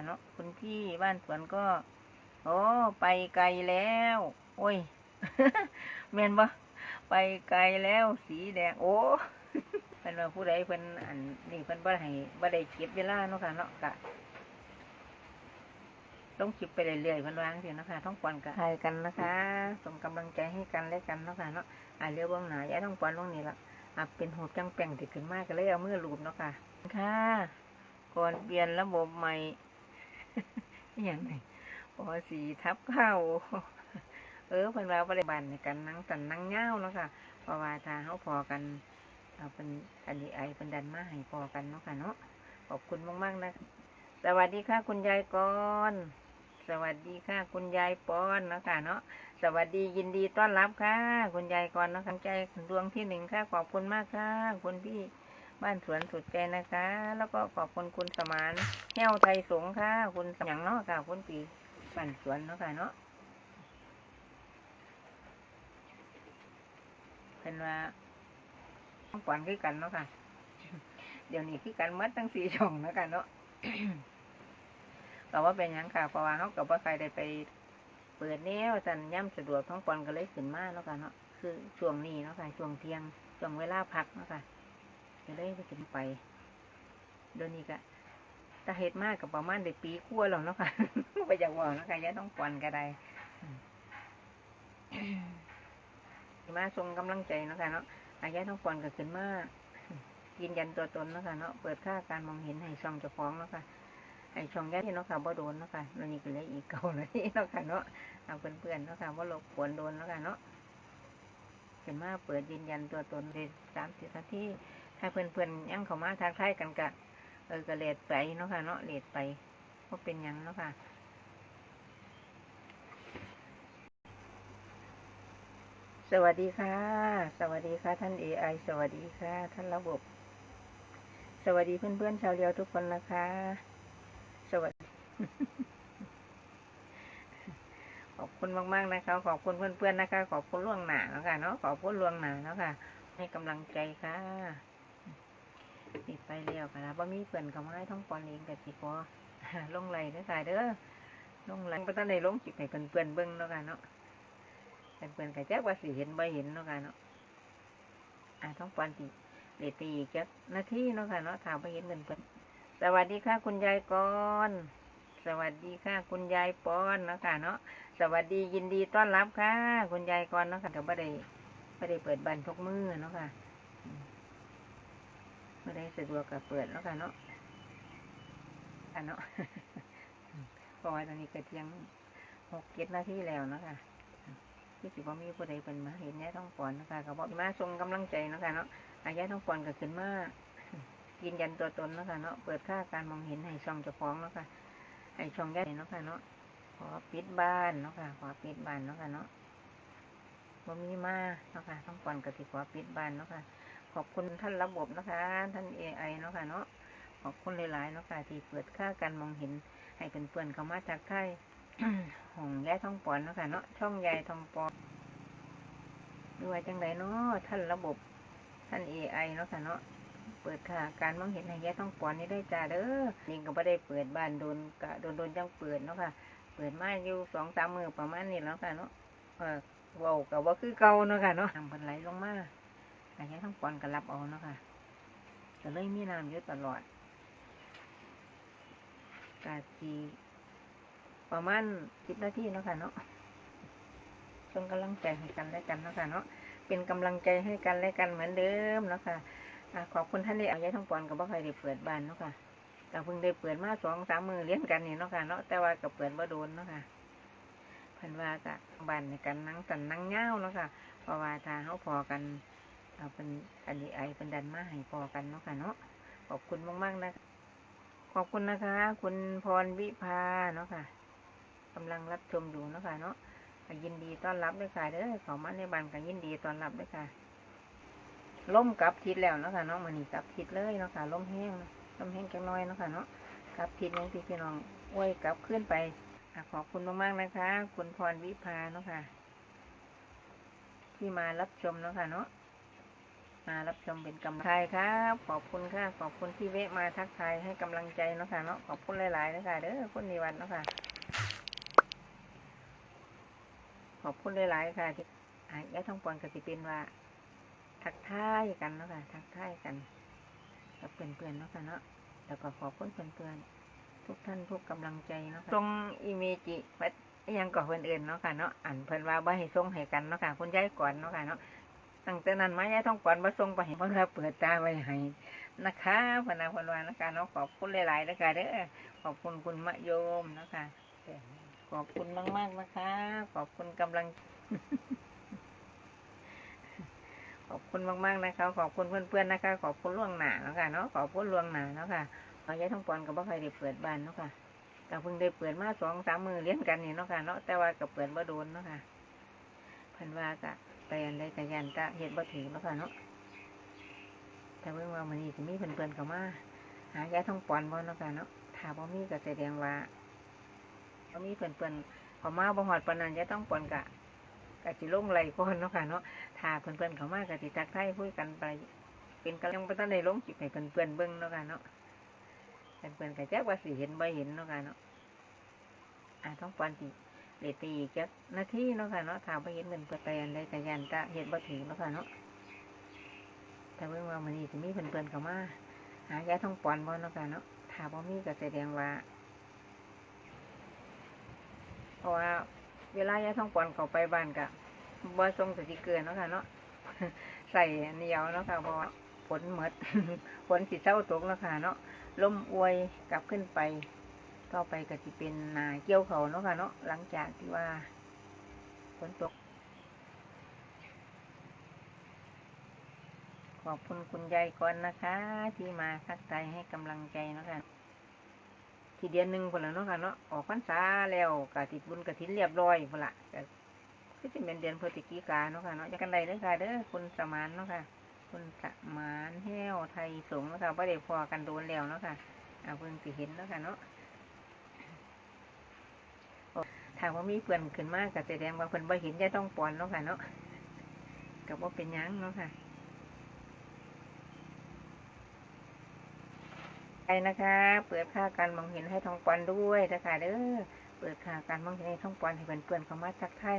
ค่ะเนาะคุณพี่บ้านสวนก็ โอ้ไปไกลแล้ว โอ้ยแม่นบ่ไปไกลแล้วสีแดงโอ้เพิ่นว่าผู้ใดเพิ่นอันนี่เพิ่นบ่ให้บ่ได้เก็บเวลาเนาะค่ะเนาะกะต้องคลิปไปเรื่อยๆเพิ่นวาจังซี่เนาะค่ะท้องปอนกะถ่ายกันนะคะส่งกำลังใจให้กันและกันเนาะค่ะเนาะอ่าเรือเบื้องหน้าย้ายท้องปอนลงนี่ละอะเป็นหูจังแป้งที่ขึ้นมากก็เลยเอามือลูบเนาะค่ะค่ะ ก่อนเปลี่ยนระบบใหม่ อย่างไรพอสีทับเข้าเออเพิ่นว่าบริบาลในกันนั่งตันนั่งเง่าวเนาะค่ะเพราะว่าถ้าเขาพอกันเอาเป็นอันนี้ไอเป็นดันมาให้พอกันเนาะค่ะเนาะขอบคุณมากๆนะสวัสดีค่ะคุณยายกอนสวัสดีค่ะ คุณยายปอนเนาะค่ะเนาะสวัสดียินดีต้อนรับค่ะ คุณยายกอนเนาะค่ะใจดวงที่หนึ่งค่ะขอบคุณมากค่ะคุณพี่ บ้านสวนสุดใจนะคะ แล้วก็ขอบคุณคุณสมานแห้วไทยสงฆ์ค่ะ คุณสมหยังเนาะค่ะคุณปีบ้านสวนเนาะค่ะเนาะเป็นว่าต้องปอนคือกันเนาะค่ะ เดี๋ยวนี้คือกันมัดตั้งสี่ช่องเนาะค่ะเนาะก็ว่าเป็นยังค่ะเพราะว่าเขากับว่าใครได้ไปเปิดแนวจันย่ำสะดวกท้องปอนก็เลยขึ้นมาเนาะค่ะเนาะคือช่วงนี้เนาะค่ะช่วงเที่ยงช่วงเวลาพักเนาะค่ะ ก็เลยไปกินไปเดี๋ยวนี้ก็ตาเฮ็ดมากกับประมาณได้ปีขั้วแล้วเนาะค่ะไปจากว่าเนาะค่ะยาต้องปอนก็ได้มมาส่งกำลังใจเนาะค่ะเนาะอายาต้องปอนก็ขึ้นมายืนยันตัวตนเนาะค่ะเนาะเปิดค่าการมองเห็นให้ช่องจ้าของเนาะค่ะให้ช่องแยาที่เนาะค่ะบ่โดนเนาะค่ะแล้วนี่ก็เลยอีกเก่าเลยเนาะค่ะเนาะเอาเพื่อนๆเนาะค่ะว่าลบผวนโดนเนาะค่ะเนาะขึ้นมาเปิดยืนยันตัวตนเลยสามสิบนาที ถ้าเพื่อนเพื่อนๆยังเขามาทางไทายกันกะเออกระเลดไปเนาะค่ะเนาะเลดไปก็เป็นยังเนาะค่ะสวัสดีค่ะ สวัสดีค่ะท่าน AI สวัสดีค่ะ ท่านระบบ สวัสดีเพื่อนๆชาวเรียวทุกคนนะคะ สวัสดี ขอบคุณมากๆนะคะ ขอบคุณเพื่อนๆนะคะ ขอบคุณล่วงหน้าเนาะค่ะเนาะ ขอบคุณล่วงหน้าเนาะค่ะ ให้กำลังใจค่ะ ติดไปเรียวค่ะนะบ่มีเพื่อนเขามาให้ท่องปอนเองกับสิพอลงไหลเด้อค่ะเด้อลงไหลบ่ทันได้ลงจิบให้เพื่อนเพื่อนเบิ่งเนาะค่ะเนาะเพื่อนเพื่อนๆก็จักว่าสิเห็นบ่เห็นเนาะค่ะเนาะอ่าท่องปอนสิเดตีอีกจักนาทีเนาะค่ะเนาะถามบ่เห็นเพื่อนเพื่อนสวัสดีค่ะคุณยายกอนสวัสดีค่ะ คุณยายปอนเนาะค่ะเนาะสวัสดียินดีต้อนรับค่ะ คุณยายกอนเนาะค่ะก็บ่ได้บ่ได้เปิดบันทุกมือเนาะค่ะ เมื่อได้สะดวกกับเปิดแล้วกันเนาะอันเนาะเพราะว่าตอนนี้ก็เที่ยงหกเจ็ดนาทีแล้วเนาะคะที่สิบ่มีผู้ใดเป็นมาเห็นแย่ต้องปอนเนาะคะก็บอกมาส่งกำลังใจเนาะคะเนาะอายะต้องปอนก็ขึ้นมายืนยันตัวตนเนาะคะเนาะเปิดค่าการมองเห็นให้ช่องเจ้าของเนาะคะให้ช่องแย่เนาะคะเนาะขอปิดบ้านเนาะคะขอปิดบ้านเนาะคะเนาะบ่มีมาเนาะคะต้องปอนก็สิขอปิดบ้านเนาะคะ ขอบคุณท่านระบบนะคะ ท่าน AI เนาะค่ะเนาะขอบคุณหลายๆเนาะค่ะที่เปิดค่าการมองเห็นให้เป็นเพื่อนๆเขามาจากไทยห้องยายทองปอนเนาะค่ะเนาะช่องยายทองปอนดูว่าจังไรเนาะท่านระบบท่าน AI เนาะค่ะเนาะเปิดค่าการมองเห็นให้ยายทองปอนนี่ได้จ้าเด้อนี่ก็ไม่ได้เปิดบ้านโดนกะโดนโดนจังเปิดเนาะค่ะ เปิดมาอยู่สองสามมือประมาณนี้แล้วค่ะเนาะเออเว้ากับว่าคือเก่าเนาะค่ะเนาะทำเป็นไหลลงมา อันนี้ทั้งปอนก็รับเอาเนาะค่ะก็เลยมีน้ำเยอะตลอดกาจีประมาณสิบนาทีเนาะค่ะเนาะส่งกำลังใจให้กันและกันเนาะค่ะเนาะเป็นกำลังใจให้กันและกันเหมือนเดิมเนาะค่ะอะขอบคุณท่านที่เอาย้ายทั้งปอนกับบ่เคยได้เปิดบ้านเนาะค่ะแต่เพิ่งได้เปิดมาสองสามมือเลี้ยงกันนี่เนาะค่ะเนาะแต่ว่าก็เปิดบ่โดนเนาะค่ะเพิ่นว่ากะบ้านในกันนั่งตันนั่งเง้าเนาะค่ะเพราะว่าถ้าเขาพอกัน เอาเป็นอันนี้ไอเป็นดันมาให้พอกันเนาะค่ะเนาะขอบคุณมากๆนะขอบคุณนะคะ คุณพรวิภาเนาะค่ะกำลังรับชมอยู่เนาะค่ะเนาะยินดีต้อนรับด้วยค่ะเด้อขอมาในบ้านก็ยินดีต้อนรับด้วยค่ะล่มกับทิศแล้วเนาะค่ะเนาะมันนี่กลับทิศเลยเนาะค่ะล่มแห้งล่มแห้งจังน้อยเนาะค่ะเนาะกลับทิศนึงที่พี่น้องอ้ยกลับขึ้นไปขอบคุณมากๆนะคะ คุณพรวิภาเนาะค่ะ ที่มารับชมเนาะค่ะเนาะ มารับชมเป็นกำลังใจครับ ขอบคุณค่ะ ขอบคุณที่เวะมาทักทายให้กำลังใจเนาะค่ะเนาะ ขอบคุณหลายๆนะคะเด้อคุณนิวันเนาะค่ะ ขอบคุณหลายๆค่ะที่อ่ายายทองปอนก็สิเป็นว่า ทักทายกันเนาะค่ะ ทักทายกันกับเพื่อนๆเนาะค่ะเนาะ แล้วก็ขอบคุณเพื่อนๆทุกท่านทุกกำลังใจเนาะคะตรงอีเมจิวัดอิหยังก่อเพื่อนอื่นเนาะค่ะเนาะ อ่านเพื่อนว่าบ่ให้ส่งให้กันเนาะค่ะคุณยายก่อนเนาะค่ะเนาะ ตั้งแต่นั้นมายายต้องก่อนมาส่งไปให้เพิ่นว่าเปิดตาไว้ให้นะคะพนาพนวานะคะเนาะขอบคุณหลายๆนะคะเด้อขอบคุณคุณมะโยมนะคะขอบคุณมาก ๆ นะคะ ขอบคุณกำลัง ขอบคุณมาก ๆ นะคะ ขอบคุณเพื่อนๆนะคะ ขอบคุณล่วงหน้าเนาะค่ะเนาะขอบคุณล่วงหน้าเนาะค่ะเอายายทั้งปอนกับบ่ใครได้เปิดบ้านเนาะค่ะก็เพิ่งได้เปิดมาสองสามมือเลี้ยงกันนี่เนาะค่ะเนาะแต่ว่าก็เปิดบ่โดนเนาะค่ะพิ่นว่าก็ ไปอันใดก็ยันตะเฮ็ดบ่ถึงแล้วค่ะเนาะแต่เบิ่งว่ามื้อนี้สิมีเพิ่อนๆเข้ามาหายาท้องปอนบ่เนาะค่ะเนาะถ้าบ่มีก็แสดงว่าบ่มีเพิ่อนๆเข้ามาบ่ฮอดปานนั้นยาท้องปอนก็ก็สิลงไหลก่อนเนาะค่ะเนาะถ้าเพิ่อนๆเข้ามาก็สิทักทายคุยกันไป เป็นกำลังบ่ทันได้ลงคลิปให้เพิ่อนๆเบิ่งเนาะค่ะเนาะเพิ่อนๆก็จักว่าสิเห็นบ่เห็นเนาะค่ะเนาะอ่าท้องปอนสิ เดยวตีกจักนาทีเนาะค่ะเนาะถามไปเห็นเงินเปิดไปอันใดแต่ยันตะเห็นบ่ถึงเนาะค่ะเนาะแต่เมื่อว่ามันนี้จะมีเพื่อนๆเข้ามาหายาท้องปอนบ่เนาะค่ะเนาะถ้าบ่มีก็แสดงว่าเพราะว่าเวลายาท้องปอนเข้าไปบ้านก็บ่ส่งสติเกอร์เนาะค่ะเนาะใส่เนียวเนาะค่ะเพราะว่ฝนหมดฝนสิเศร้าตกเนาะค่ะเนาะลมอวยกลับขึ้นไป ต่อไปก็จะเป็นนาเกี่ยวเขาเนาะค่ะเนาะหลังจากที่ว่าฝนตก ขอบคุณคุณยายก่อนนะคะ ที่มาทักทายให้กำลังใจเนาะค่ะที่เดือนหนึ่งพนละเนาะค่ะเนาะออกพรรษาแล้วกะติดบุญกะถินเรียบร้อยพนละก็ก็จะเป็นเดือนพฤศจิกาเนาะค่ะเนาะจะกันใดเด้อค่ะเด้อคุณสมานเนาะค่ะคุณสมานแห้วไทยสงฆ์เนาะค่ะไม่ได้พอกันโดนแล้วเนาะค่ะเอาเพิ่งสิเห็นเนาะค่ะเนาะ ถ้าว่ามีเพื่อนขึ้นมากก็แสดงว่าเพื่อนบ่เห็นจะต้องปอนเนาะค่ะเนาะกับว่าเป็นยังเนาะค่ะไปนะคะ เปิดค่าการมองเห็นให้ทองปอนด้วยนะคะเด้อเปิดค่าการมองเห็นให้ทองปอนให้เพื่อนเพื่อนๆเขามาทักทาย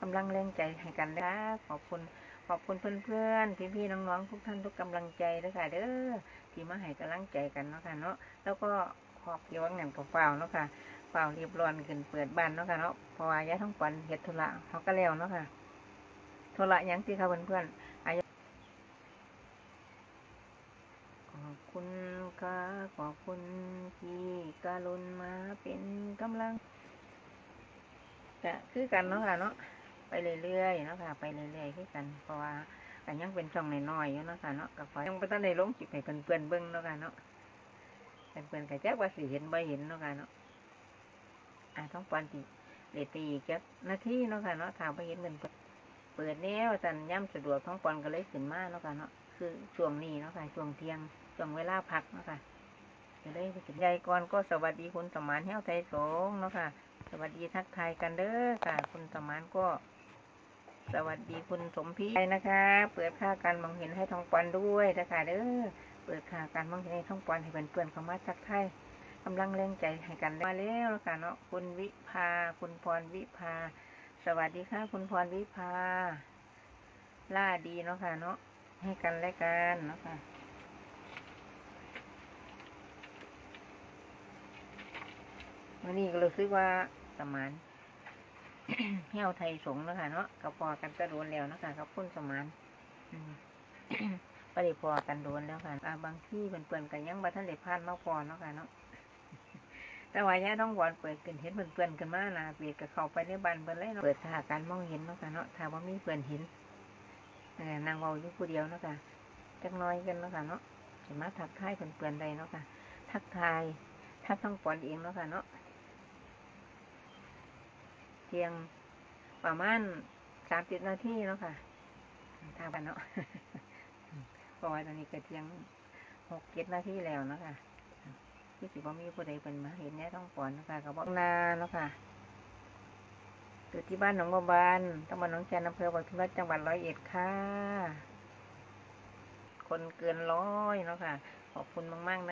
กำลังแรงใจให้กันนะขอบคุณขอบคุณเพื่อนๆ พี่ๆ น้องๆ ทุกท่านทุกกำลังใจนะคะเด้อที่มาให้กำลังใจกันเนาะค่ะเนาะแล้วก็ขอบเกี่ยวกับงานเปล่าเนาะค่ะ เปล่าเรียบร้อยขึ้นเปิดบ้านเนาะค่ะเนาะเพราะว่ายายท้องปันเฮ็ดธุระเขาก็แล้วเนาะค่ะธุระยังที่ค่ะเพื่อนๆอายขอบคุณค่ะขอบคุณที่กรุณมาเป็นกำลังจะคือกันเนาะค่ะเนาะไปเรื่อยๆเนาะค่ะ ไปเรื่อยๆคือกัน เพราะว่ากันยังเป็นช่องน้อยๆอยู่เนาะค่ะเนาะกับยังบ่ทันได้ลงคลิปให้เพื่อนๆเบิ่งเนาะค่ะเนาะเพื่อนๆก็จักว่าสิเห็นบ่เห็นเนาะค่ะเนาะ อ่าท้องปอนตีเดตีอีกจักนาทีเนาะค่ะเนาะถามไปเห็นเงินเปิดเปิดแนวสันย่ำสะดวกท้องปอนก็เลยขึ้นมาเนาะค่ะเนาะคือช่วงนี้เนาะค่ะช่วงเที่ยงช่วงเวลาพักเนาะค่ะจะได้ไปถึงยายก่อนก็สวัสดีคุณสมานแห้วไทยสงเนาะค่ะ สวัสดีทักทายกันเด้อค่ะ คุณสมานก็ สวัสดีคุณสมพีนะคะ เปิดค่าการมองเห็นให้ท้องปอนด้วยนะคะเด้อเปิดค่าการมองเห็นให้ท้องปอนให้เพื่อนๆเข้ามาทักทาย กำลังแรงใจให้กันมาแล้วค่ะเนาะคุณวิภา คุณพรวิภา สวัสดีค่ะ คุณพรวิภา ล่าดีเนาะค่ะเนาะให้กันและกันเนาะค่ะวันนี้ก็รู้สึกว่าสมานเหี้ยวไทยสงเนาะค่ะเนาะก็พอกันก็โดนแล้วเนาะค่ะกับคุณสมานอืมก็ได้พอกันโดนแล้วค่ะบางที่เพื่อนๆกันยังบัท่านได้พานมาพอเนาะค่ะเนาะ แต่ว่าย่าต้องวอนเปิดขึ้นเห็นเพื่อนๆกันมานะเปียกกับเขาไปในบ้านเพิ่นเลยเนาะเปิดหาการมองเห็นเนาะค่ะเนาะถ้าว่ามีเพื่อนเห็นนางเว้าอยู่ผู้เดียวเนาะค่ะจักน้อยกันเนาะค่ะเนาะสามาทักทายเพื่อนๆได้เนาะค่ะ ทักทายทักทั้งปอนเองเนาะค่ะเนาะเพียงประมาณสามสิบนาทีเนาะค่ะทางบ้านเนาะเพราะว่าตอนนี้ก็เที่ยงหกเจ็ดนาทีแล้วเนาะค่ะ ที่สิบ่มีผู้ใดเป็นมาเห็นแน่ต้องปอนนะคะก็บอกนาแล้วค่ะเกิดที่บ้านหนองบัวบานตำบลหนองแคนอำเภอวัดทุรัจังหวัดร้อยเอ็ดค่ะ คนเกินร้อยแล้วค่ะ ขอบคุณมากๆนะ